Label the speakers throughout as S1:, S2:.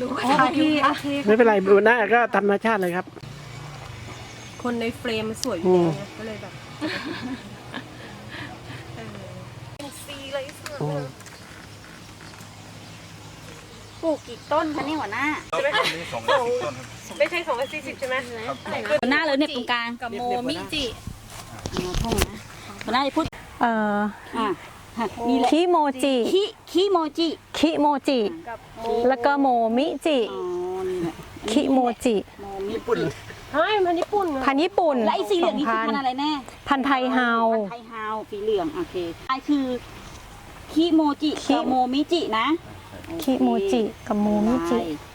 S1: รู้
S2: อ๋อโอเคโอเค
S3: ไม่เป็นไรดูหน้าก็ธรรมชาติเลยครับ
S1: คนในเฟรมมันสวยอยู่แล้วไงก็เลยแบบเออซีเลยสวย
S3: โอ้
S2: ปลูกกี่ต้นคะเนี่ยหัวหน้า
S1: ไม่ใช่สองร้อยสี่สิบใช่ไหม
S2: หัวหน้าเลยเนี่ยตรงกลาง
S1: กับโมมิจิ
S2: อ่าท่องนะหัวหน้าจะพูด
S4: เอ่อ
S2: อะ นี่แหละ
S4: คิโมจิ
S2: คิคิโมจิ
S4: คิโมจิ
S1: กับโม
S4: แล้วก็โมมิจิ
S2: อ๋อนี่แหละ
S4: คิโมจิ
S2: โมมิ
S3: ญี่ปุ่น
S1: ใช่มันญี่ปุ่น
S4: พันธุ์ญี่ปุ่น
S2: และไอ้สีเหลืองนี่คือ
S4: ส
S2: พันธุ์อะไรแน่
S4: พันธุ์ไทยเฮา
S2: พันธุ์ไทยเฮาสีเหลืองโอเคไอคือคิโมจิ
S4: คิ
S2: กับโมมิจินะ
S4: คิโมจิกับโมมิจิ
S2: ได้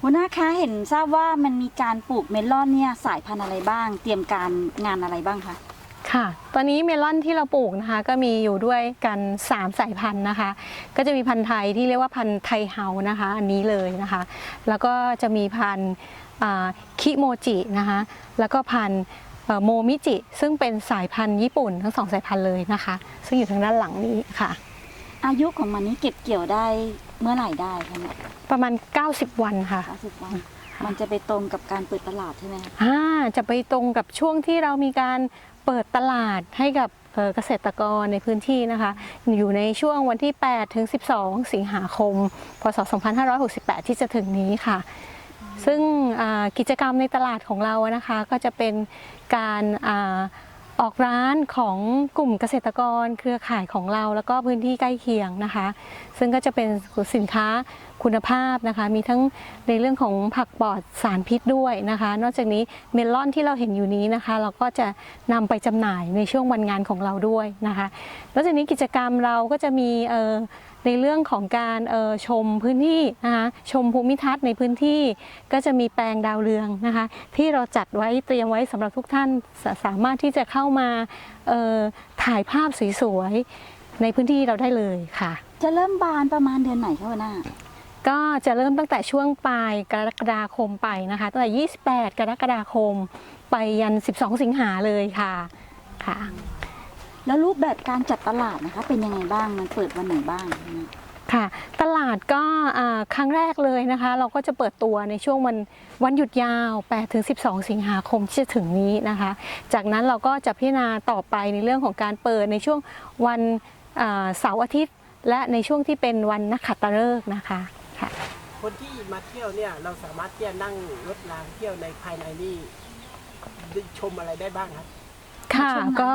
S2: หัวหน้าคะเห็นทราบว่ามันมีการปลูกเมลอนเนี่ยสายพันธุ์อะไรบ้าง เตรียมการงานอะไรบ้างคะ
S4: ค่ะ ตอนนี้เมลอนที่เราปลูกนะคะ ก็มีอยู่ด้วยกัน 3 สายพันธุ์นะคะ ก็จะมีพันธุ์ไทยที่เรียกว่าพันธุ์ไทยเฮานะคะ อันนี้เลยนะคะ แล้วก็จะมีพันธุ์อ่าคิโมจินะคะ แล้วก็พันธุ์เอ่อโมมิจิ ซึ่งเป็นสายพันธุ์ญี่ปุ่นทั้งสองสายพันธุ์เลยนะคะ ซึ่งอยู่ทางด้านหลังนี้ค่ะ
S2: อายุของมันนี้เก็บเกี่ยวได้เมื่อไหร่ได้คะเนี่ย
S4: ประมาณ 90 วันค่ะ
S2: เก้าสิบวัน มันจะไปตรงกับการเปิดตลาดใช่ไหมคะ
S4: อ่าจะไปตรงกับช่วงที่เรามีการ เปิดตลาดให้กับเกษตรกรในพื้นที่นะคะ อยู่ในช่วงวันที่ 8 ถึง 12 สิงหาคม พศ 2568 ที่จะถึงนี้ค่ะ ซึ่งกิจกรรมในตลาดของเรานะคะก็จะเป็นการอออกร้านของกลุ่มเกษตรกรเครือข่ายของเรา แล้วก็พื้นที่ใกล้เคียงนะคะ ซึ่งก็จะเป็นสินค้า คุณภาพนะคะ มีทั้งในเรื่องของผักปลอดสารพิษด้วยนะคะ นอกจากนี้เมลอนที่เราเห็นอยู่นี้นะคะ เราก็จะนำไปจำหน่ายในช่วงวันงานของเราด้วยนะคะนอกจากนี้กิจกรรมเราก็จะมีในเรื่องของการชมพื้นที่นะคะชมภูมิทัศน์ในพื้นที่ก็จะมีแปลงดาวเรืองนะคะ ที่เราจัดไว้เตรียมไว้สำหรับทุกท่านสาสามารถที่จะเข้ามาถ่ายภาพสวยๆในพื้นที่เราได้เลยค่ะ
S2: จะเริ่มบานประมาณเดือนไหนคะหัวหน้า
S4: ก็จะเริ่มตั้งแต่ช่วงปลายกรกฎาคมไปนะคะตั้งแต่ 28 กรกฎาคม ไปยัน 12 สิงหาเลยค่ะค่ะ
S2: แล้วรูปแบบการจัดตลาดนะคะเป็นยังไงบ้างมันเปิดวันไหนบ้างหัวหน้า
S4: ค่ะตลาดก็อ่าครั้งแรกเลยนะคะ เราก็จะเปิดตัวในช่วงวันวันหยุดยาว8ถึง12 สิงหาคมที่จะถึงนี้นะคะ จากนั้นเราก็จะพิจารณาต่อไปในเรื่องของการเปิดในช่วงวันอ่าเสาร์อาทิตย์ และในช่วงที่เป็นวันนักขัตฤกษ์นะคะ ค่ะ
S3: คนที่มาเที่ยวเนี่ยเราสามารถที่จะนั่งรถรางเที่ยวในภายในนี่ได้ชมอะไรได้บ้างครับ
S4: ค่ะ
S2: ในช่วงนั้น
S4: ก็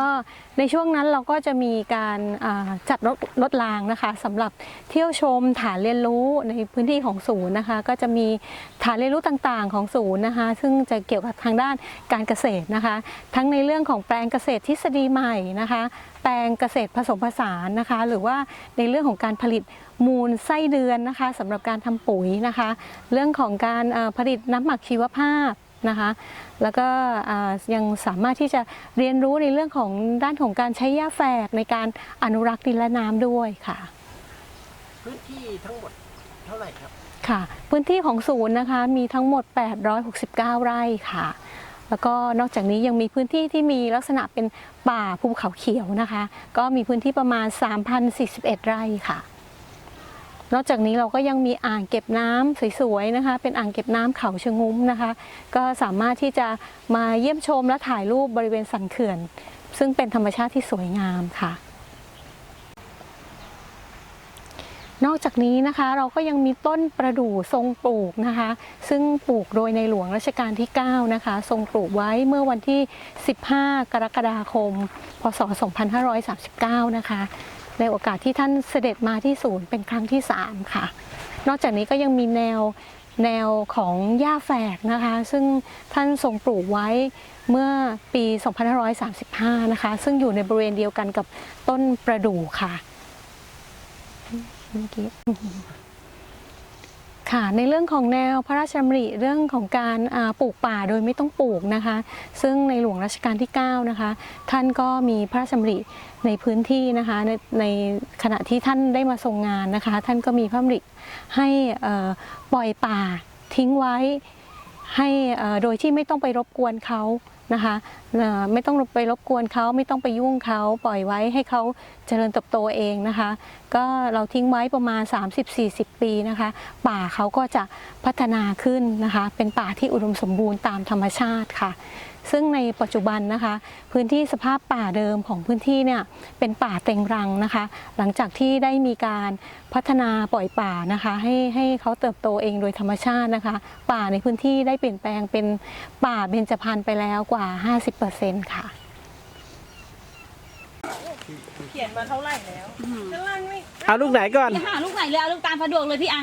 S4: ในช่วงนั้นเราก็จะมีการอ่าจัดรถรถรางนะคะสำหรับเที่ยวชมฐานเรียนรู้ในพื้นที่ของศูนย์นะคะ ก็จะมีฐานเรียนรู้ต่างๆ ของศูนย์นะคะ ซึ่งจะเกี่ยวกับทางด้านการเกษตรนะคะ ทั้งในเรื่องของแปลงเกษตรทฤษฎีใหม่นะคะ แปลงเกษตรผสมผสานนะคะ หรือว่าในเรื่องของการผลิต มูลไส้เดือนนะคะสำหรับการทำปุ๋ยนะคะ เรื่องของการเอ่อผลิตน้ำหมักชีวภาพนะคะแล้วก็อ่ายังสามารถที่จะเรียนรู้ในเรื่องของด้านของการใช้หญ้าแฝกในการอนุรักษ์ดินและน้ำด้วยค่ะ
S3: พื้นที่ทั้งหมดเท่าไหร่ครับ
S4: ค่ะ พื้นที่ของศูนย์นะคะมีทั้งหมด 869 ไร่ค่ะ แล้วก็นอกจากนี้ยังมีพื้นที่ที่มีลักษณะเป็นป่าภูเขาเขียวนะคะ ก็มีพื้นที่ประมาณ 3,041 ไร่ค่ะ นอกจากนี้เราก็ยังมีอ่างเก็บน้ำสวยๆนะคะ เป็นอ่างเก็บน้ำเขาชะงุ้มนะคะ ก็สามารถที่จะมาเยี่ยมชมและถ่ายรูปบริเวณสันเขื่อน ซึ่งเป็นธรรมชาติที่สวยงามค่ะ นอกจากนี้นะคะเราก็ยังมีต้นประดู่ทรงปลูกนะคะ ซึ่งปลูกโดยในหลวงรัชกาลที่ 9 นะคะ ทรงปลูกไว้เมื่อวันที่ 15 กรกฎาคม พศ 2539 นะคะ ในโอกาสที่ท่านเสด็จมาที่ศูนย์เป็นครั้งที่ 3 ค่ะ นอกจากนี้ก็ยังมีแนวแนวของหญ้าแฝกนะคะ ซึ่งท่านทรงปลูกไว้เมื่อปี 2535 นะคะ ซึ่งอยู่ในบริเวณเดียวกันกับต้นประดู่ค่ะเมื่อกี้ ค่ะในเรื่องของแนวพระราชดำริเรื่องของการปลูกป่าโดยไม่ต้องปลูกนะคะ ซึ่งในหลวงรัชกาลที่9นะคะท่านก็มีพระราชดำริในพื้นที่นะคะในในขณะที่ท่านได้มาทรงงานนะคะ ท่านก็มีพระดำริให้ปล่อยป่าทิ้งไว้ให้โดยที่ไม่ต้องไปรบกวนเขานะคะ ไม่ต้องไปรบกวนเขาไม่ต้องไปยุ่งเขาปล่อยไว้ให้เขาเจริญเติบโตเองนะคะ ก็เราทิ้งไว้ประมาณ 30-40 ปีนะคะ ป่าเขาก็จะพัฒนาขึ้นนะคะ เป็นป่าที่อุดมสมบูรณ์ตามธรรมชาติค่ะ ซึ่งในปัจจุบันนะคะ พื้นที่สภาพป่าเดิมของพื้นที่เนี่ยเป็นป่าเต็งรังนะคะ หลังจากที่ได้มีการพัฒนาปล่อยป่านะคะ ให้ให้เขาเติบโตเองโดยธรรมชาตินะคะ ป่าในพื้นที่ได้เปลี่ยนแปลงเป็นป่าเบญจพรรณไปแล้วกว่า 50%ค่ะ
S1: เขียนมาเท่าไหร่แล้วข้างล่างไม่
S3: เอาลูกไหนก่อน
S2: พี่หาลูกไหนเลยเอาลูกตาลสะดวกเลยพี่อะ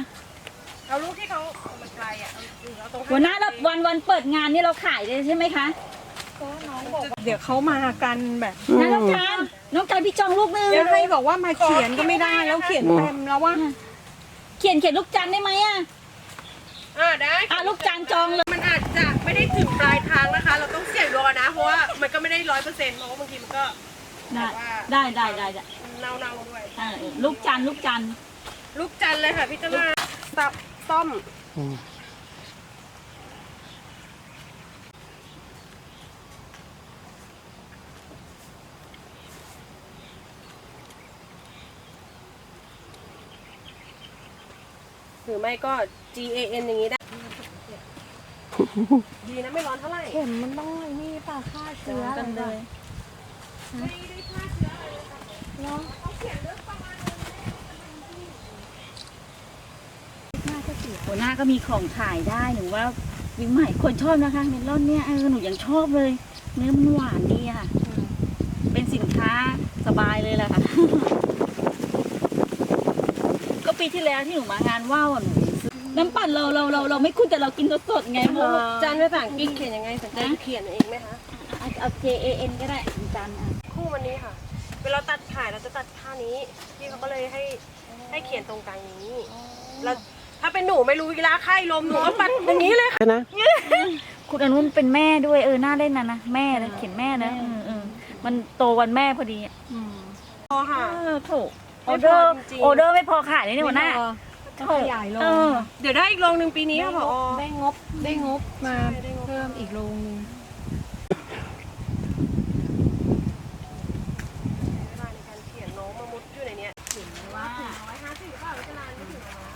S1: เอาลูกที่เขาเอามันไกลอะเอาเอาตรง
S2: หัวหน้าเราวันวันเปิดงานนี่เราขายเลยใช่ไหมคะ
S1: เดี๋ยวเขามากันแบบ
S2: นะน้องการน้องการพี่จองลูกนึง
S1: เดี๋ยวให้บอกว่ามาเขียนก็ไม่ได้แล้วเขียนเต็มแล้วว่า
S2: เขียนเขียนลูกจันทร์ได้ไหมอะ
S1: อ่าได้
S2: อะลูกจันทร์จองเลย
S1: มันอา จจะไม่ได้ถึงปลายทางนะคะ เราต้องเสี่ยงดวงนะ เพราะว่ามันก็ไม่ได้ร้อยเปอร์เซ็นต์เพราะว่าบางทีมันก็
S2: ได้ได้ได้ได้ได้
S1: เน่าๆด้วย
S2: เออลูกจันทร์ลูกจันทร์
S1: ลูกจันทร์เลยค่ะพี่เจ้ามาตับต้มหรือไม่ก็ G A N อย่างนี้ได้ ดีนะไม่ร้อนเท่าไหร่
S4: เข็มมันต้องนี่ป่าฆ่าเชื้อ
S2: กันเลยหัวหน้าก็มีของขายได้หนูว่าวิงใหม่คนชอบนะคะเมลอนเนี่ยเออหนูยังชอบเลย เนื้อมันหวานดีอะค่ะเป็นสินค้าสบายเลยแหละค่ะก็ปีที่แล้วที่หนูมางานว่าวอะหนูซื้อ น้ำปั่นเราเราเราเราไม่คุ้นแต่เรากินสดๆไงเพราะว่า
S1: จานภาษาอังกฤษเขียนยังไงสนใจเขียนเองไหมคะ
S2: เอาเอา J A N ก็ได้จันอะ
S1: คู่วันนี้ค่ะ เวลาตัดขายเราจะตัดท่านี้พี่เขาก็เลยให้ให้เขียนตรงกลางนี้แล้วถ้าเป็นหนูไม่รู้เวลาไข้ลมหนูก็ปัดอย่างนี้เลยค่ะ
S3: นะ
S2: คุณอนุนเป็นแม่ด้วยเออน่าเล่นนะนะแม่นะเขียนแม่นะเออเออมันโตวันแม่พอดีอะ
S1: พอค่ะ
S2: เออถูกอ
S1: ไม่
S2: อ
S1: พอ
S2: เดอร์
S1: จริงๆ
S2: ออเดอร์ไม่พอขายเลยเนี่ยหัวหน้า
S4: ต้องขยายโรง
S2: เออ
S1: เดี๋ยวได้อีกโรงหนึ่งปีนี้ค่ะพอ
S4: ได้งบได้งบมาเพิ่มอีกโรงหนึง
S1: เวลาในการเขียนน้องมามุดอยู่ในเนี้ย
S2: ว่า
S1: ร้อยห้าสิบเปล่าไม่เป็นไรไม่ถึงนะ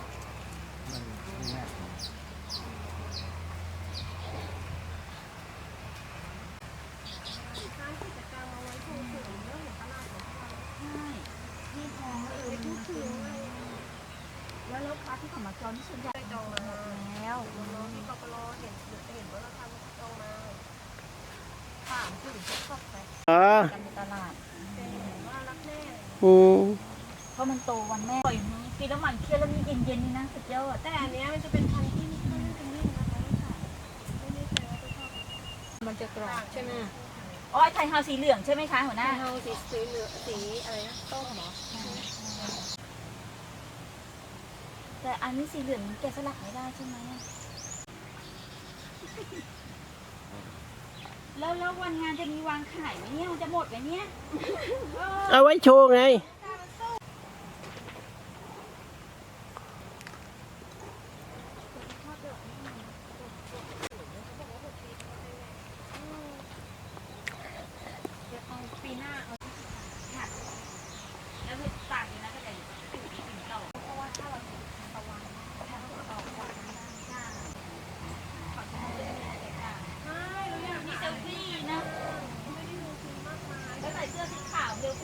S1: สร้างกิจกรรมเอาไว้ส่งเสริมเรื่องของตลาดของเรา
S2: ที่พอเออมันถึงแล้วลูกค้าที่เขามาจองที่ส่วนใหญ่
S1: ได้จองมา
S2: แล้ว
S1: น้องๆที่กปรเห็นเห็นว่าเราทำจองมา
S2: ถามถึงช อบไป
S3: อ๋อ
S2: กันในตลาด
S1: ว่ารักแม่
S3: อืม
S2: เพราะมันโตวันแม่ปล่อยมือกินแล้วมันเคี้ยวแล้วมีเย็นๆนี่นะสุดยอด
S1: แต่อันเนี้ยมันจะเป็นพันธุ์ที่ไม่ค่อยได้เป็นนิ่งนะคะไม่ค่ะไม่ได้แปลว่าจะชอบ
S4: มันจะกรอบใช่ไหม
S2: อ๋อไอ้ไทยเฮาสีเหลืองใช่ไหมคะหัวหน้า
S1: เทาสีสีเหลืองสีอะไรนะต้มเหรอ
S2: แต่อันนี้สีเหลืองแกะสลักไม่ได้ใช่ไหมอะ แล้วแล้ววันงานจะมีวางขายไหมเนี่ยมันจะหมดไหมเนี่ย
S3: เอาไว้โชว์ไง
S2: ปีหน้าเอาค่ะแล้วคือตากอยู่นะก็จะอยู่ถึงต่อเพราะว่าถ้าเราตะวันถ้าเราออกวันหน้าขอจะให้เรื่องอะไรกันใช่เราอยากมีเซลฟี่นะไม่ได้ดูคุณมากมายแล้วใส่เสื้อสีขาวเร็ว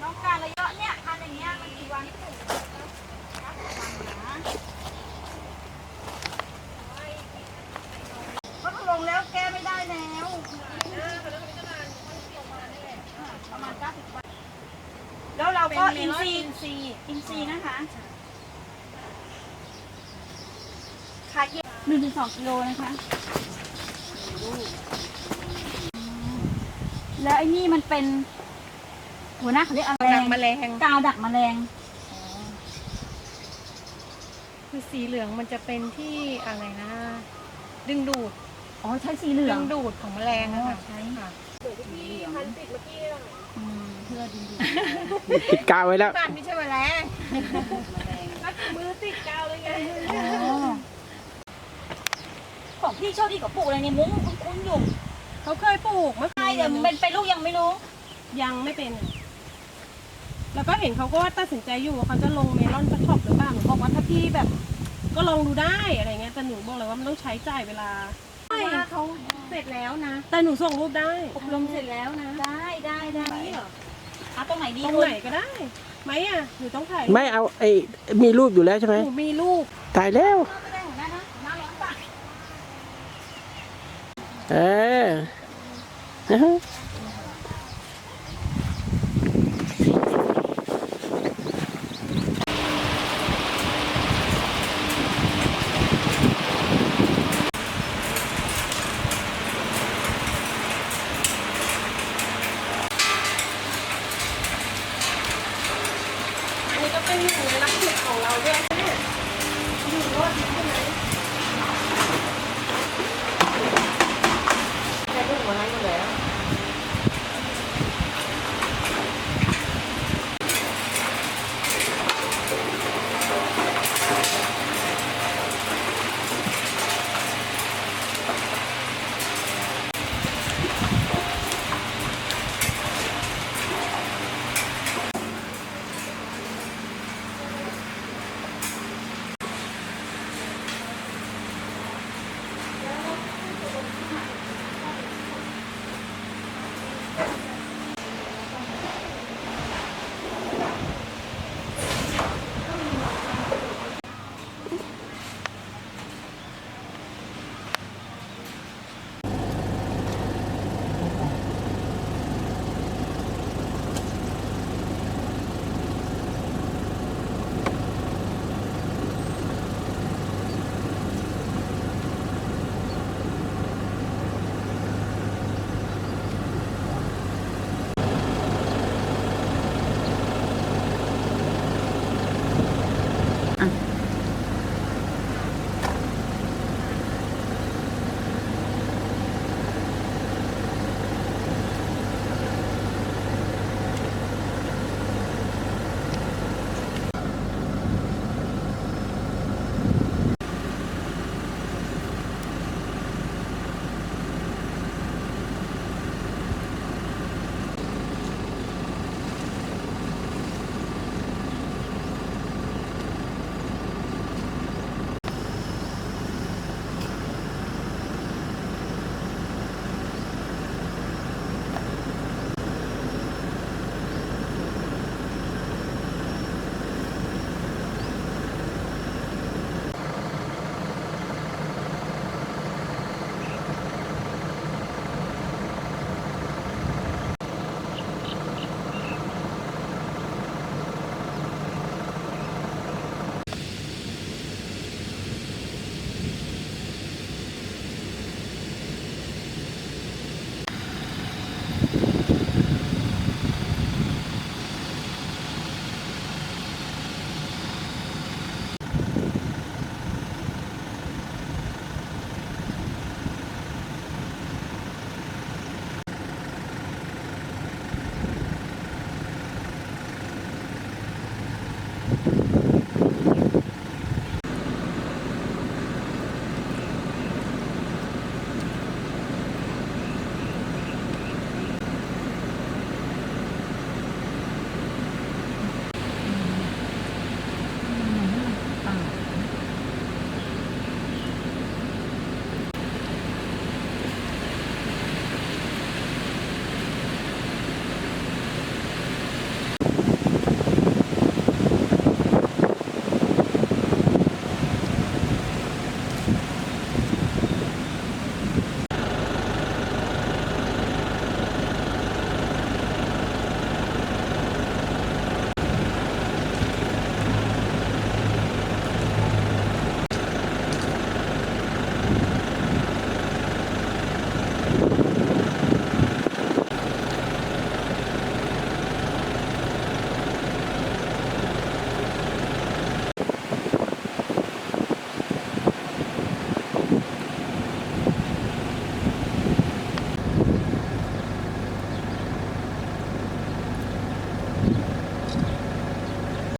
S2: น้องการระยะเนี่ยพันอย่างเงี้ยมันกี่วันที่ถึงก็ลงแล้วแก้ไม่ได้แล้วประมาณ90วัน แล้วเราก็อินซีย์อินซีย์นะคะขายหนึ่งถึงสองกิโลนะคะแล้วไอ้นี่มันเป็นหัวหน้าเขาเรียกอะไร
S1: ดักแมลง
S2: กาวดักแมลง
S5: คือสีเหลืองมันจะเป็นที่อะไรนะ ดึงดูด
S2: อ๋อใช้สีเหลื
S5: ดึ
S2: อง
S5: งดูดของแมลงอะค่ะ
S2: ใช้ค่ะ
S1: เหมือนที่พี่พันติดเมื่อกี้ อะค่ะ
S2: อืมเพื่อดึงดูด
S3: ติดกาวไว้แล้ว
S5: บ้านไม่ใช่แมลง
S2: แมลง
S1: ก็มือติดกาวเลยไง
S2: ของพี่โชคดีกับปลูกอะไรเนี่ยมุ้งคุ้นๆอยู่
S1: เขาเคยปลูกเมื่อ
S2: ใช่แต่มันเป็นลูกยังไม่รู้
S1: ยังไม่เป็น แล้วก็เห็นเขาก็ว่าตัดสินใจอยู่ว่าเขาจะลงเมลอนกระทบหรือเปล่าหนูบอกว่าถ้าพี่แบบ ก็ลองดูได้อะไรเงี้ยแต่หนูบอกเลยว่ามันต้องใช้จ่ายเวลา
S5: ว่าเขาเสร็จแล้วนะ
S1: แต่หนูส่งรูปได้
S5: อบรมเสร็จแล้วนะ
S2: ได้ได้ได้
S1: นี่เหรอ
S2: อะตรงไหนดี
S1: ตรง
S2: คุณ
S1: ไหนก็ได้ไหมอะหนูต้องถ่าย
S3: ไม่เอาไอ้มีรูปอยู่แล้วใช่ไหม
S1: หนูมีรูป
S3: ตายแล้ว
S2: ไม่ได้ของหน้านะหน้าร้อนปะ
S3: เออนะฮะ
S1: เป็นหนึ่งในนักสืบของเราด้วยใช่ไหมอยู่รอดได้ไหมแกเป็นหัวหน้าอแล้ว